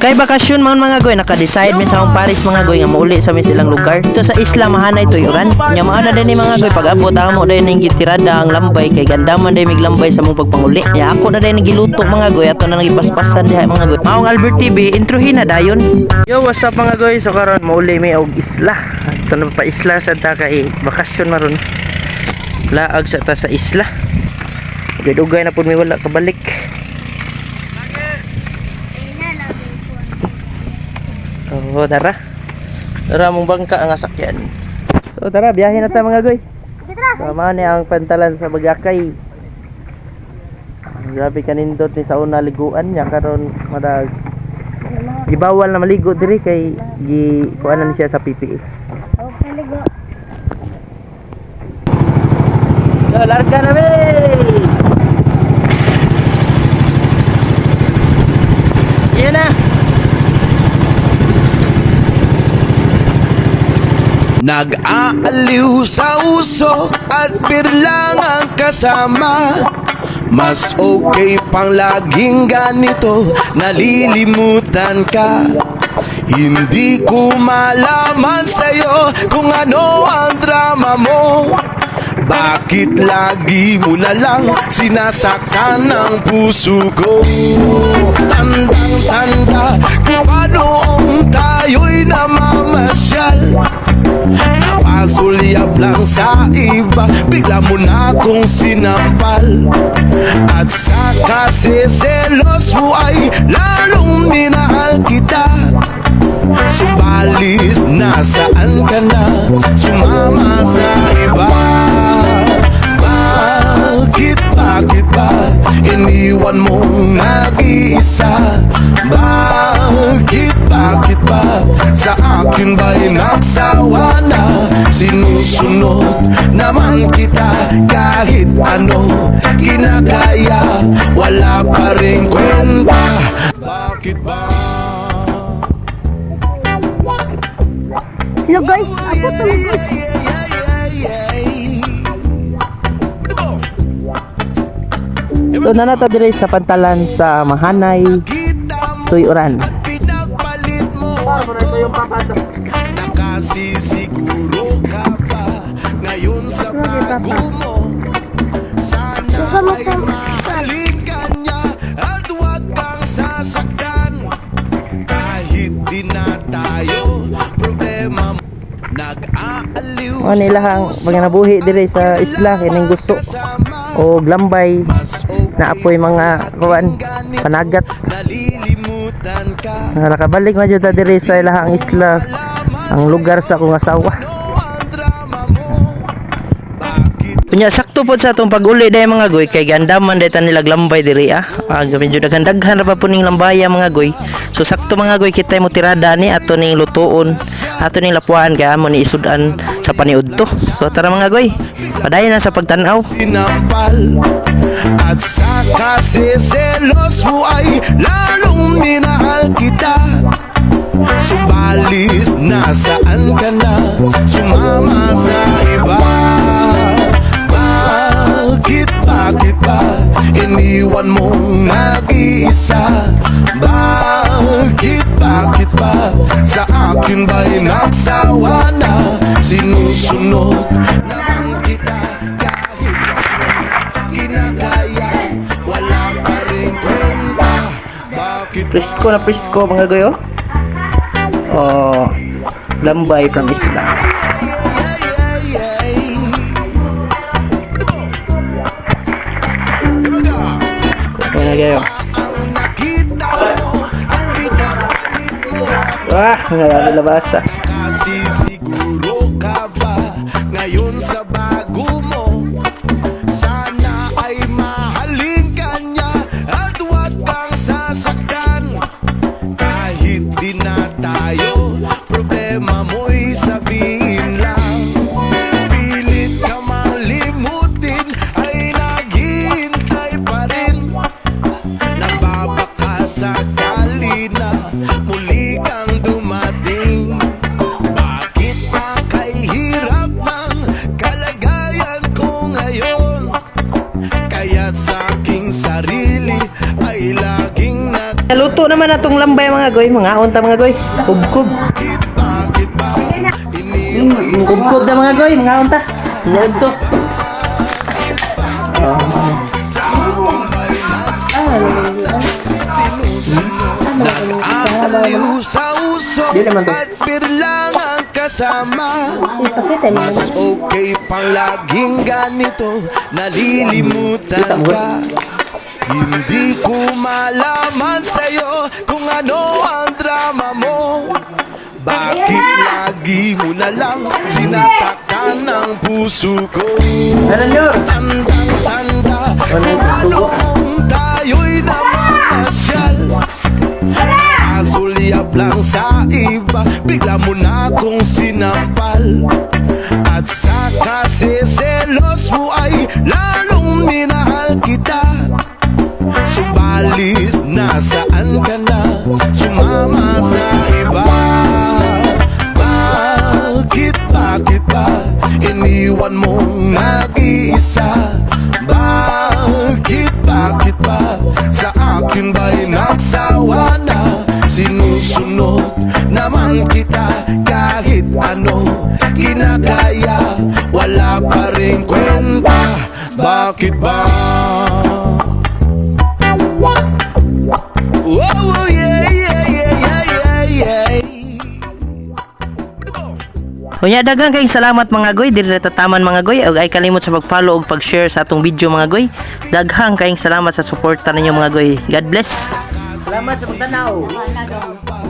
Kay bakasyon man mga goy naka-decide mi sa akong Paris mga goy nga mauli sa mi silang lugar. Ito sa isla mahanay tuyuran. Nya maana din ni mga goy pag abot amo dai ning gitirada ang lambay kay gandaman dai mig lambay sa mong pagpanguli. Nya ako na dai giluto mga goy ato na nagipaspasan diha mga goy. Maong Albert TV introhin na dayon. Yo what's up mga goy so karon mauli mi og isla. Ito na pa isla sa ta kay bakasyon maron. Laag sa ta sa isla. Dugay na pud mi wala kabalik. Oo, tara. Tara mong bangka ang asakyan. So tara, biyahe na tayo mga goy. Tama ni ang pantalan sa Bagakay. Grabe kanindot ni sa una liguan niya karon madag gibawal na maligo diri kay gi kuanan siya sa PPE. Okay, ligo. So, larga na be. Nag-aaliw sa uso at birlang ang kasama. Mas okay pang laging ganito Nalilimutan ka. Hindi ko malaman sa'yo Kung ano ang drama mo. Bakit lagi mo na lang Sinasaktan ang puso ko? Tandang-tanda lang sa iba. Bigla mo na akong sinampal At sa kasiselos mo ay Lalong minahal kita. Subalit nasaan ka na? Sumama sa iba. Bakit, bakit ba Iniwan mong nag-iisa? Bakit, bakit ba Sa akin ba'y nagsawa na? Sinusunod naman kita Kahit ano. Ginagaya Wala pa rin kwenta. Bakit ba? Hello guys, ako to. guys. So na nato diri sa pantalan sa Mahanay Tuyuran. Nakasisiguro ka pa Ngayon sa bago mo. Sana ay mahalin ka niya At huwag kang sasaktan. Kahit di na tayo Problema Nag-aaliw Mo nila hang mga nabuhi sa isla kining gusto. o glambay na apoy mga kuan panagat na nakabalik na jud diri sa ilahang isla ang lugar sa akong asawa. Kunya sakto pod sa atong pag-uli day mga goy kay gandaman day ta nila glambay diri ah. Ah medyo daghan daghan ra pa po ning lambaya mga goy. So sakto mga goy kita mo tirada ni ato ning lutuon. Ato ning lapuan kay amo ni isudan sa paniudto. So tara mga goy. Padayon na sa pagtan-aw. At sa kasiselos mo ay lalong minahal kita Subalit nasaan ka na Sumama sa iba Bakit, bakit ba Iniwan mong nag-iisa Bakit, bakit ba Sa akin ba'y nagsawa na Sinusunod naman kita Kahit ano ginagaya Wala pa rin kwenta Bakit ba Presko na presko mga goy oh. Lambay from isla. Kaya na kayo. Wah, nga labasa. Kasi ay laging nag Naluto na naman na tong lambay mga goy, mga unta mga goy. Kubkub. Iniwan Kubkub na mga goy, mga unta. Nag to. Aliw sa uso Di naman to. kasama. Mas okay pang laging ganito Nalilimutan ka Hindi ko malaman sa'yo Kung ano ang drama mo Bakit lagi mo na lang Sinasaktan ang puso ko? Tandang-tanda Ano ko? Noong tayo'y namamasyal Kasulyap lang sa iba Bigla mo na akong sinampal At sa kasiselos Wala pa rin kwenta Bakit ba whoa, yeah, yeah, yeah, yeah, yeah, yeah. Unya daghang kayong salamat mga goy, diri na tataman mga goy. Ug ay kalimot sa pag-follow ug pag-share sa atong video mga goy. Daghang kayong salamat sa suporta ninyo mga goy. God bless. Salamat sa pagtanaw.